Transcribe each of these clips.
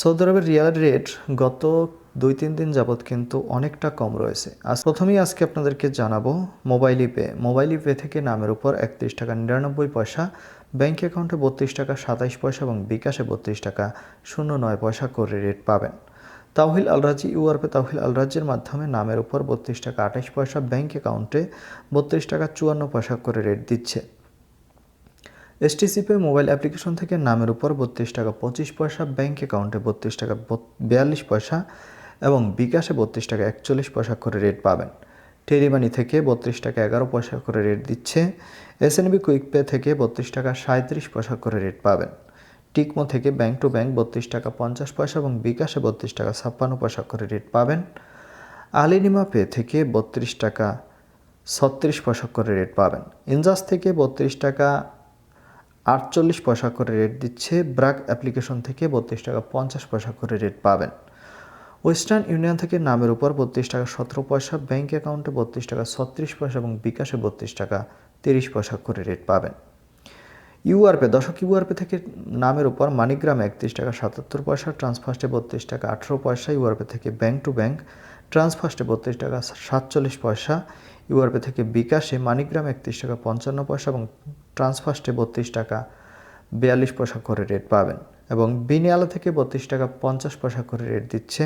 Saudi আরবের Real rate গত দুই, তিন দিন যাবৎ কিন্তু অনেকটা কম রয়েছে। আজ প্রথমেই আজকে আপনাদেরকে জানাব মোবাইল ইপে। মোবাইল ইপে থেকে নামের উপর একত্রিশ টাকা নিরানব্বই পয়সা, ব্যাংক অ্যাকাউন্টে বত্রিশ টাকা সাতাইশ পয়সা এবং বিকাশে বত্রিশ টাকা শূন্য নয় পয়সা করে রেট পাবেন। তাওহিল আলরাজি ইউআরপে তাওহিল আলরাজ্যের মাধ্যমে নামের উপর বত্রিশ টাকা আঠাইশ পয়সা, ব্যাংক অ্যাকাউন্টে বত্রিশ টাকা চুয়ান্ন পয়সা করে রেট দিচ্ছে। এসটিসিপে মোবাইল অ্যাপ্লিকেশন থেকে নামের উপর বত্রিশ টাকা পঁচিশ পয়সা, ব্যাংক অ্যাকাউন্টে বত্রিশ টাকা বিয়াল্লিশ পয়সা এবং বিকাশে বত্রিশ টাকা একচল্লিশ পয়সা করে রেট পাবেন। টেরিমানি থেকে বত্রিশ টাকা এগারো পয়সা করে রেট দিচ্ছে। এসএনবি কুইক পে থেকে বত্রিশ টাকা সাঁত্রিশ পয়সা করে রেট পাবেন। টিকমো থেকে ব্যাংক টু ব্যাংক বত্রিশ টাকা পঞ্চাশ পয়সা এবং বিকাশে বত্রিশ টাকা ছাপ্পান্ন পয়সা করে রেট পাবেন। আলিনিমা পে থেকে বত্রিশ টাকা ছত্রিশ পয়সা করে রেট পাবেন। ইনজাস থেকে বত্রিশ টাকা আটচল্লিশ পয়সা করে রেট দিচ্ছে ব্রাক অ্যাপ্লিকেশন থেকে বত্রিশ টাকা, পঞ্চাশ পয়সা করে রেট পাবেন। ওয়েস্টার্ন ইউনিয়ন থেকে নামের উপর বত্রিশ টাকা, সতেরো পয়সা, ব্যাংক অ্যাকাউন্টে বত্রিশ টাকা, ছত্রিশ পয়সা এবং বিকাশে বত্রিশ টাকা, তিরিশ পয়সা করে রেট পাবেন। ইউআরপে দশক ইউআরপে থেকে নামের উপর মানিগ্রামে একত্রিশ টাকা, সাতাত্তর পয়সা ট্রান্সফার্স্টে বত্রিশ টাকা, আঠেরো পয়সা ইউআরপে থেকে ব্যাঙ্ক টু ব্যাংক ট্রান্সফার্স্টে বত্রিশ টাকা, সাতচল্লিশ পয়সা ইউআরপে থেকে বিকাশে মানিগ্রাম একত্রিশ টাকা, পঞ্চান্ন পয়সা এবং ট্রান্সফার্স্টে বত্রিশ টাকা, বিয়াল্লিশ পয়সা করে রেট পাবেন এবং বিনিয়ালা থেকে বত্রিশ টাকা পঞ্চাশ পয়সা করে রেট দিচ্ছে।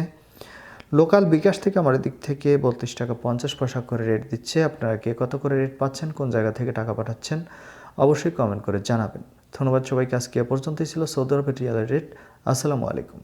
লোকাল বিকাশ থেকে আমার দিক থেকে বত্রিশ টাকা পঞ্চাশ পয়সা করে রেট দিচ্ছে। আপনারা কে কত করে রেট পাচ্ছেন, কোন জায়গা থেকে টাকা পাঠাচ্ছেন, অবশ্যই কমেন্ট করে জানাবেন। ধন্যবাদ সবাইকে, আজকে এ পর্যন্তই ছিল সৌদি আরবের রিয়ালের রেট আসসালামু আলাইকুম।